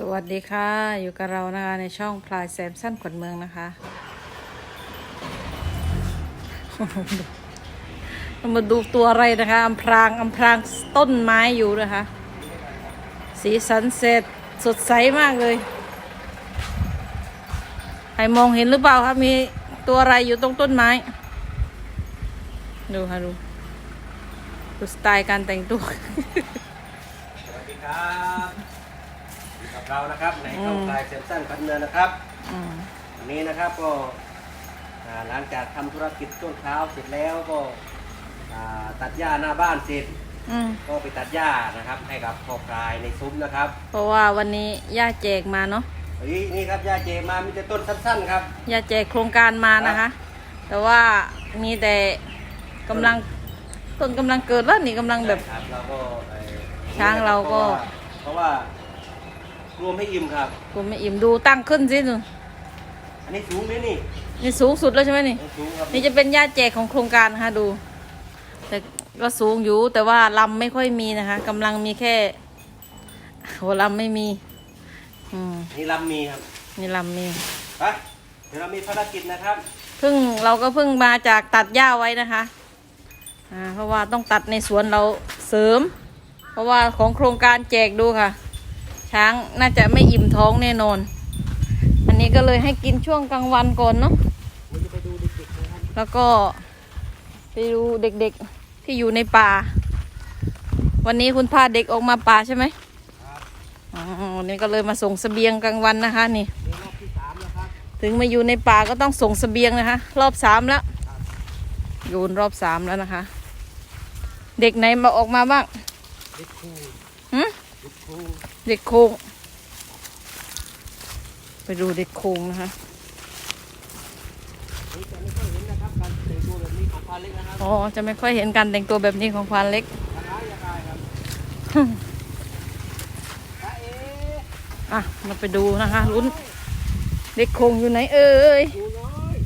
สวัสดีค่ะ อยู่กับเรานะคะในช่องพลายแซมสั้นขวัญเมืองนะคะเรามาดูตัวอะไรนะคะอำพรางอำพรางต้นไม้อยู่นะคะ สีสันเสร็จสดใสมากเลยใครมองเห็นหรือเปล่าคะมีตัวอะไรอยู่ตรงต้นไม้ ดูค่ะดูดูสไตล์การแต่งตัวสวัสดีครับ เรานะครับ ในช่องอืมคลายเซมสันพันเนินนะครับอืมวันนี้นะครับก็อ่าหลังจากทำธุรกิจช่วงเช้าเสร็จแล้วก็อ่าตัดหญ้าหน้าบ้านเสร็จอืมก็ไปตัดหญ้านะครับ ให้กับพ่อพลายในซุ้มนะครับ เพราะว่าวันนี้ย่าแจกมาเนาะเฮ้ยนี่ครับหญ้าเจมามีแต่ต้นสั้นๆครับย่าแจกโครงการมานะคะ แต่ว่ามีแต่กำลังต้นกำลังเกิดแล้วนี่กำลังแบบครับเราก็เอ่อช้างเราก็ เพราะว่า รวมให้อิ่มครับกูไม่อิ่มดูตั้งขึ้นสิหนูอันนี้สูงเลยนี่นี่สูงสุดแล้วใช่ไหมนี่ อันนี้สูงครับนี่จะเป็นย่าแจกของโครงการนะคะดู แต่ก็สูงอยู่แต่ว่าลำไม่ค่อยมีนะคะกำลังมีแค่หัวลำไม่มี อืมนี่ลำมีครับนี่ลำมี ไปเดี๋ยวเรามีภารกิจนะครับเพิ่งเราก็เพิ่งมาจากตัดหญ้าไว้นะคะอ่าเพราะว่าต้องตัดในสวนเราเสริม เพราะว่าของโครงการแจกดูค่ะ ช้างน่าจะไม่อิ่มท้องแน่นอน อันนี้ก็เลยให้กินช่วงกลางวันก่อนเนาะเราจะไปดูเด็กๆนะครับแล้วก็ไปดูเด็กๆที่อยู่ในป่า วันนี้คุณพาเด็กออกมาป่าใช่ไหมอ๋อวันนี้ก็เลยมาส่งเสบียงกลางวันนะคะนี่นี่รอบที่สามแล้วครับถึงมาอยู่ในป่าก็ต้องส่งเสบียงนะคะ รอบสามแล้วโยนรอบสามแล้วนะคะ เด็กไหนมาออกมาบ้างเด็กครูหึเด็กครู เด็กโคงไปดูเด็กโคงนะคะนี่จะไม่ค่อยเห็นนะครับการแต่งตัวแบบนี้ของพาเล็กนะครับอ๋อ จะไม่ค่อยเห็นการแต่งตัวแบบนี้ของควานเล็กราคาราคาครับตาเอ๋อะเราไปดูนะคะลุ้น เด็กโคงอยู่ไหนเอ่ยหนูน้อย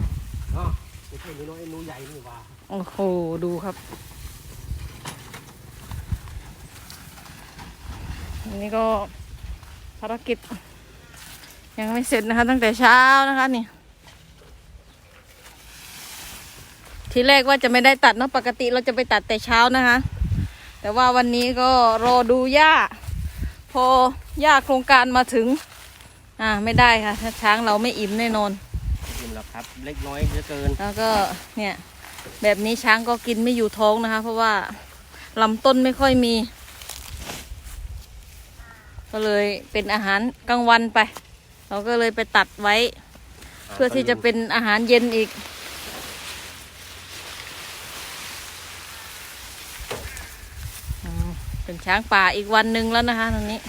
อ๋อไม่ใช่หนูน้อยหนูใหญ่นี่หว่าโอ้โห ดูครับ อันนี้ก็ ภารกิจ ยังไม่เสร็จนะคะ ตั้งแต่เช้านะคะนี่ ทีแรกว่าจะไม่ได้ตัดเนอะปกติเราจะไปตัดแต่เช้านะคะ แต่ว่าวันนี้ก็รอดูหญ้า พอหญ้าโครงการมาถึง อ่าไม่ได้ค่ะถ้าช้างเราไม่อิ่มแน่นอนกินแล้วครับ เล็กน้อยเหลือเกิน แล้วก็เนี่ย แบบนี้ช้างก็กินไม่อยู่ท้องนะคะ เพราะว่าลำต้นไม่ค่อยมี ก็เลยเป็นอาหารกลางวันไป เราก็เลยไปตัดไว้ เพื่อที่จะเป็นอาหารเย็นอีกอืมเป็นช้างป่าอีกวันหนึ่งแล้วนะคะตรงนี้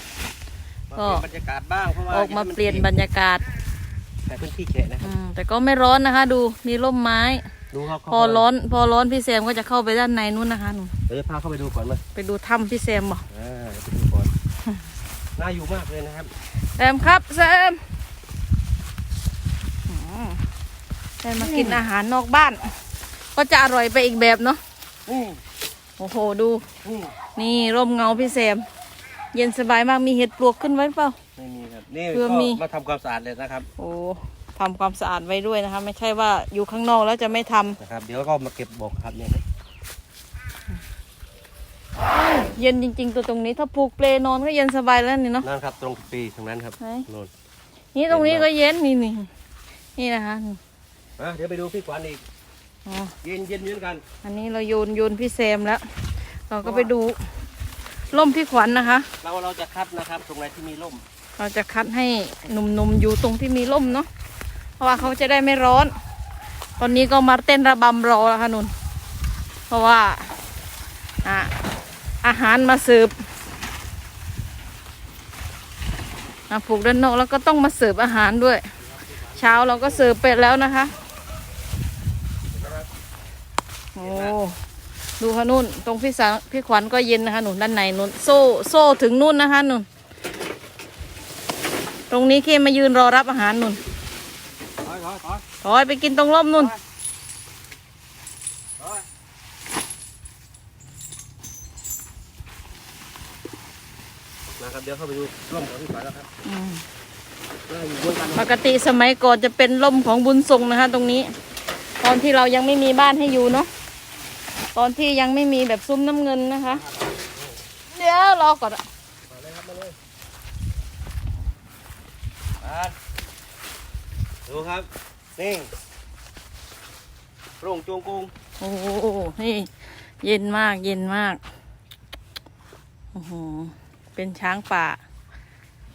มาเปลี่ยนบรรยากาศบ้างเพราะว่าออกมาเปลี่ยนบรรยากาศ แต่พื้นที่แฉะนะครับอืมแต่ก็ไม่ร้อนนะคะ ดูมีร่มไม้ดูเขาเข้าพอร้อน พอร้อนพี่แซมก็จะเข้าไปด้านในนู้นนะคะหนูเดี๋ยวจะพาเข้าไปดูก่อนมาไปดูถ้ำพี่แซมบอก นน่าอยู่มากเลยนะครับแซมครับแซมอืมแซมมากินอาหารนอกบ้าน ก็จะอร่อยไปอีกแบบเนาะนี่โอ้โหดูนี่นี่ร่มเงาพี่แซม เย็นสบายมากมีเห็ดปลวกขึ้นไว้เปล่าไม่มีครับนี่เพื่อก็มีมาทำความสะอาดเลยนะครับ โอ้ทำความสะอาดไว้ด้วยนะคะ ไม่ใช่ว่าอยู่ข้างนอกแล้วจะไม่ทำนะครับ เดี๋ยวก็มาเก็บบอกครับเนี่ย เย็นจริง ๆ ตัวตรงนี้ถ้าผูกเปลนอนก็เย็นสบายแล้วนี่เนาะ นั่นครับ ตรงปีตรงนั้นครับไหน โน่นนี่ตรงนี้ก็เย็นนี่นี่นี่นะคะอะเดี๋ยวไปดูพี่ขวัญอีกอ๋อเย็นเย็นเหมือนกัน อันนี้เราโยนโยนพี่แซมแล้ว เราก็ไปดูร่มพี่ขวัญนะคะ เราเราจะคัดนะครับ ตรงไหนที่มีร่มเราจะคัดให้หนุ่มๆอยู่ตรงที่มีร่มเนาะ เพราะว่าเขาจะได้ไม่ร้อน ตอนนี้ก็มาเต้นระบำรอแล้วค่ะนุ่น เพราะว่า อะ อาหารมาเสิร์ฟอะผูกด้านนอกแล้วก็ต้องมาเสิร์ฟอาหารด้วย เช้าเราก็เสิร์ฟเป็ดแล้วนะคะโอ้ดูค่ะนุ่น ตรงพี่สาพี่ขวัญก็เย็นนะคะหนุนด้านในนุ่นโซ่โซ่ถึงนุ่นนะคะนุ่น ตรงนี้เคมายืนรอรับอาหารนุ่นถอยถอยถอยถอยไปกินตรงร่มนุ่น ถอย นะครับเดี๋ยวดี๋ยวเข้าไปดูร่มของพี่ขวัญแล้วครับอืมก็อยู่ร่วมกันปกติสมัยก่อนจะเป็นร่มของบุญทรงนะคะ ตรงนี้ ตอนที่เรายังไม่มีบ้านให้อยู่เนาะตอนที่ยังไม่มีแบบซุ้มน้ำเงินนะคะ เดี๋ยวรอก่อนอะมาเลยครับมาเลยมาดูครับนี่โปร่งจงกรุงโอ้โหนี่เย็นมากเย็นมากโอ้โห เป็นช้างป่า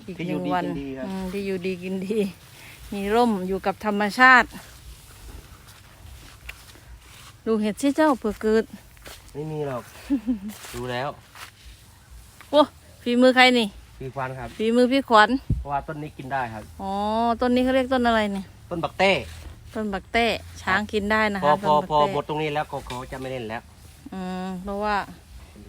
อีกหนึ่งวันอืมที่อยู่ดีกินดี มีร่มอยู่กับธรรมชาติดูเห็ดสิเจ้าเผื่อเกิดไม่มีหรอก ดูแล้วโอ้ฝีมือใครนี่พี่ควันครับ ฝีมือพี่ขวัญเพราะว่าต้นนี้กินได้ครับ อ๋อต้นนี้เขาเรียกต้นอะไรเนี่ยต้นบักเต้ต้นบักเต้ช้างกินได้นะพอคะพอต้นบักพอเต้หมดตรงนี้แล้วเขาเขาจะไม่เล่นแล้ว อืมเพราะว่า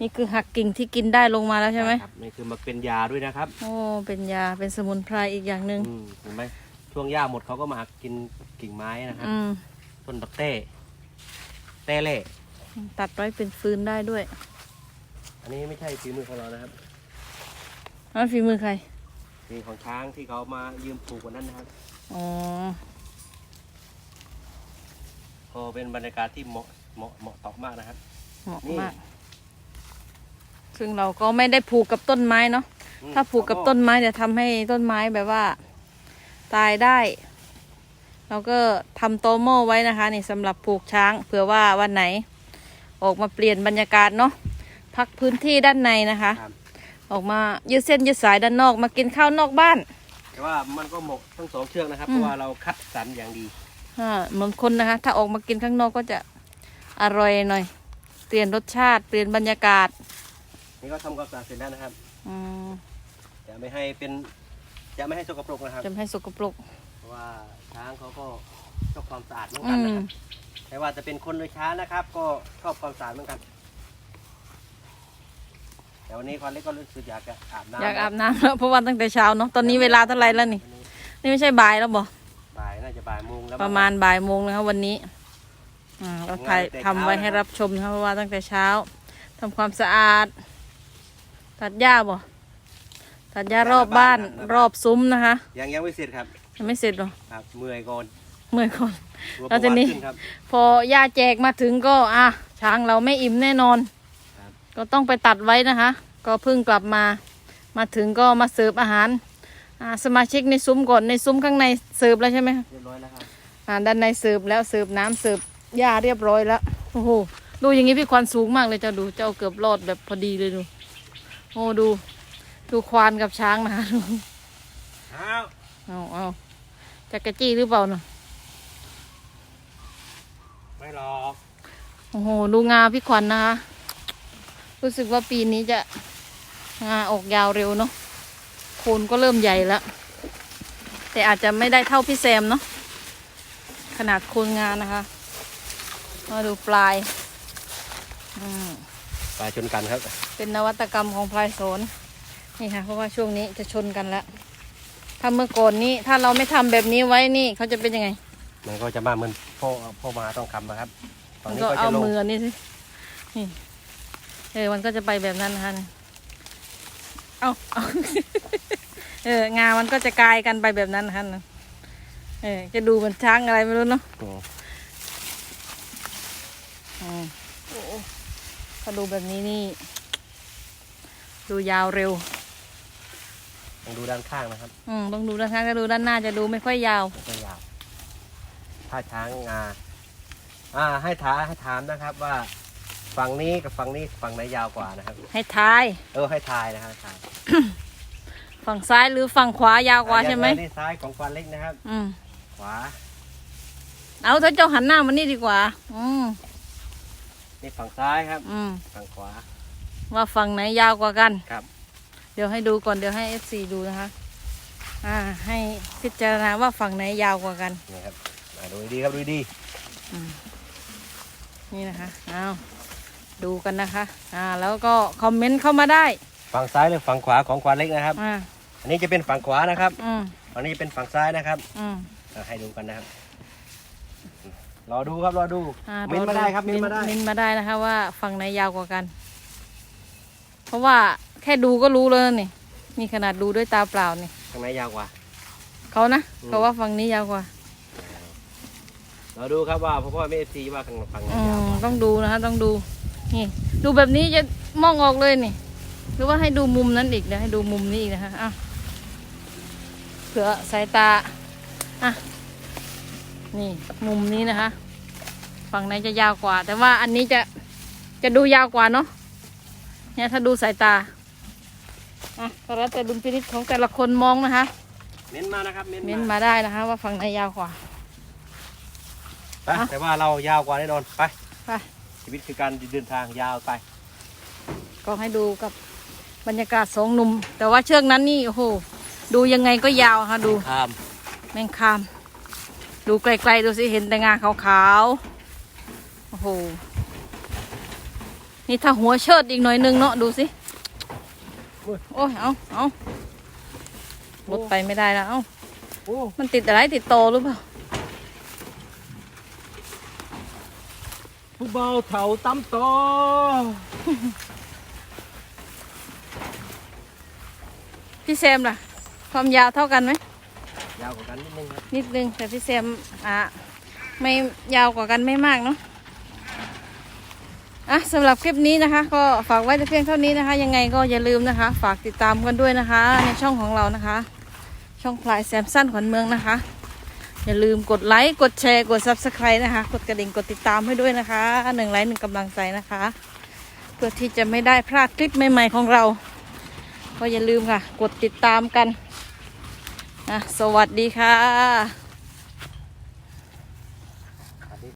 นี่คือหักกิ่งที่กินได้ลงมาแล้วใช่ไหมครับนี่คือมาเป็นยาด้วยนะครับโอ้เป็นยาเป็นสมุนไพรอีกอย่างหนึ่งอืมเห็นไหมช่วงหญ้าหมดเขาก็มาหักกินกิ่งไม้นะครับอืมต้นบักเต้เต้เล่ตัดไว้เป็นฟืนได้ด้วยอันนี้ไม่ใช่ฝีมือของเรานะครับนั่นฝีมือใครนี่ของช้างที่เขามายืมปลูกวันนั้นนะครับอ๋อก็เป็นบรรยากาศที่เหมาะเหมาะเหมาะต่อมากนะครับ เหมาะนี่มาก ซึ่งเราก็ไม่ได้ผูกกับต้นไม้เนาะอืมถ้าผูกกับต้นไม้เดี๋ยวทำให้ต้นไม้แบบว่า ตายได้ เราก็ทำโตโม่ไว้นะคะนี่สำหรับผูกช้างเผื่อว่าวันไหน ออกมาเปลี่ยนบรรยากาศเนาะพักพื้นที่ด้านในนะคะ ครับ ออกมายืดเส้นยืดสายด้านนอกมากินข้าวนอกบ้าน แต่ว่ามันก็เหมาะทั้งสองเชือกนะครับ อืม เพราะว่าเราคัดสรรอย่างดี อ่าเหมือนคนนะคะ ถ้าออกมากินข้างนอกก็จะอร่อยหน่อย เปลี่ยนรสชาติ เปลี่ยนบรรยากาศ นี่ก็ทำความสะอาดเสร็จแล้วนะครับอืมจะไม่ให้เป็นจะไม่ให้สกปรกนะครับ จะไม่ให้สกปรกเพราะว่าช้างเขาก็ชอบความสะอาดเหมือนอืกันนะมครับไม่ว่าจะเป็นคนหรือช้างนะครับ ก็ชอบความสะอาดเหมือนกัน แต่วันนี้ควันเล็กก็รู้สึกอยากจะอาบน้ำอยากอาบน้ำแล้วเพราะว่าตั้งแต่เช้าเนาะตอนนี้เวลาเท่าไหร่แล้วนี่นี่ไม่ใช่บ่ายแล้วบ่บ่ายน่าจะบ่ายโมงแล้วประมาณบ่ายโมงนะคะวันนี้อ่าเราถ่ายทำไว้ให้รับชมนะคะเพราะว่าตั้งแต่เช้าทำความสะอาด ตัดหญ้าบ่ ตัดหญ้ารอบบ้านรอบซุ้มนะคะ ยังยังไม่เสร็จครับยังไม่เสร็จหรอครับเมื่อยก่อนเมื่อยก่อนกลัวแล้วทีนี้ประวัติขึ้ครับพอย่าแจกมาถึงก็อะช้างเราไม่อิ่มแน่นอนครับก็ต้องไปตัดไว้นะคะ ก็เพิ่งกลับมา มาถึงก็มาเสิร์ฟอาหารอ่าสมาชิกในซุ้มก่อนในซุ้มข้างในเสิร์ฟแล้วใช่ไหมคะเรียบร้อยแล้วครับอ่าด้านในเสิร์ฟแล้วเสิร์ฟน้ำเสิร์ฟหญ้าเรียบร้อยแล้วโอ้โหดูอย่างนี้พี่ควันสูงมากเลยเจ้าดูเจ้าเกือบรอดแบบพอดีเลยดู โอ้ดู ดูควานกับช้างนะคะดูอ้าวเอาเอาจักรจี้หรือเปล่าเนาะไม่หรอกโอ้โหดูงาพี่ควันนะคะรู้สึกว่าปีนี้จะงาออกยาวเร็วเนาะโคนก็เริ่มใหญ่แล้ว แต่อาจจะไม่ได้เท่าพี่แซมเนาะขนาดโคนงานะคะ มาดูปลาย อืม ไปชนกันครับ เป็นนวัตกรรมของพลายโสนนี่ค่ะเพราะว่าช่วงนี้จะชนกันแล้วถ้าเมื่อก่อนนี้ถ้าเราไม่ทำแบบนี้ไว้นี่เขาจะเป็นยังไง มันก็จะมาเหมือนพ่อพ่อมาต้องคำนะครับฝั่มังนนี้ก็ก็เอาจะลงมืออันนี่สินี่เออมันก็จะไปแบบนั้นนะคะนี่เอาเอาเอองามันก็จะกลายกันไปแบบนั้นนะคะเออจะดูเหมันช้างอะไรไม่รู้เนาะโอ้อืมโอ้ ถ้าดูแบบนี้นี่ ดูยาวเร็ว ต้องดูด้านข้างนะครับอืมต้องดูด้านข้างก็ดูด้านหน้าจะดูไม่ค่อยยาว ไม่ยาวถ้าช้างงาอ่า ให้ถามให้ถามนะครับว่า ฝั่งนี้กับฝั่งนี้ฝั่งไหนยาวกว่านะครับ ให้ทาย เออให้ทายนะครับทายฝั่งซ้ายหรือฝั่งขวายาวกว่าใช่ไหมนี่ซ้ายของควานเล็กนะครับ อืม ขวา เอาถ้าเจ้าหันหน้ามานี่ดีกว่า อืม นี่ฝั่งซ้ายครับ อืมฝั่งขวา ว่าฝั่งไหนยาวกว่ากัน ครับ เดี๋ยวให้ดูก่อนเดี๋ยวให้ FC ดูนะคะ อ่า ให้พิจารณาว่าฝั่งไหนยาวกว่ากัน นี่ครับอ่าดูดีครับดูดีนี่นะคะเอาดูกันนะคะ อ่า แล้วก็คอมเมนต์เข้ามาได้ ฝั่งซ้ายหรือฝั่งขวาของควานเล็กนะครับ อ่า อันนี้จะเป็นฝั่งขวานะครับ อืม อันนี้จะเป็นฝั่งซ้ายนะครับอืม อ่าให้ดูกันนะครับ รอดูครับรอดูอ่าเม้นมาได้ครับเม้นมาได้ เม้นมาได้นะคะว่าฝั่งไหนยาวกว่ากัน เพราะว่าแค่ดูก็รู้แล้วนี่นี่ขนาดดูด้วยตาเปล่านี่ข้างในยาวกว่า เขานะอืม เขาว่าฝั่งนี้ยาวกว่าเราดูครับว่าเพราะว่าไม่เอฟซีว่าข้างฝั่งไหนอืยาวมกว่าต้องดูนะคะต้องดูนี่ดูแบบนี้จะมองออกเลยนี่ หรือว่าให้ดูมุมนั้นอีกเดี๋ยวให้ดูมุมนี้อีกนะคะอะเผื่อสายตาอะ นี่มุมนี้นะคะ ฝั่งไหนจะยาวกว่า แต่ว่าอันนี้จะจะดูยาวกว่าเนาะเนี่ยถ้าดูสายตาอะก็แล้วแต่ดุลพินิจของแต่ละคนมองนะคะเน้นมานะครับเน้นเม้นมามาได้นะคะ ว่าฝั่งไหนยาวกว่า ไปแต่ว่าเรายาวกว่าแน่นอน ไป ไป ชีวิตคือการเดินทางยาวไป ก็ให้ดูกับบรรยากาศสองหนุ่ม แต่ว่าเชือกนั้นนี่โอ้โหดูยังไงก็ยาวค่ะดู ข้าม แมงคาม ดูไกลๆดูสิเห็นแต่งาขาวๆ โอ้โห นี่ถ้าหัวเชิดอีกหน่อยนึงเนาะดูสิ โอ้ย เอาเอาลดไปไม่ได้แล้ว เอ้าโอ้มันติดอะไรติดโตหรือเปล่า ผู้เบาเถาตั้มโตพี่แซมล่ะ ความยาวเท่ากันไหม ยาวกว่ากันนิดนึงครับนิดนึงแต่พี่แซมอะไม่ยาวกว่ากันไม่มากเนาะอะสำหรับคลิปนี้นะคะ ก็ฝากไว้แต่เพียงเท่านี้นะคะ ยังไงก็อย่าลืมนะคะ ฝากติดตามกันด้วยนะคะ ในช่องของเรานะคะ ช่องพลายแซมสั้นขวัญเมืองนะคะ อย่าลืมกดไลค์กดแชร์กด subscribe นะคะ กดกระดิ่งกดติดตามให้ด้วยนะคะหนึ่งไลค์หนึ่งกำลังใจนะคะ เพื่อที่จะไม่ได้พลาดคลิปใหม่ ๆ ของเรา ก็อย่าลืมค่ะ กดติดตามกัน นะสวัสดีค่ะ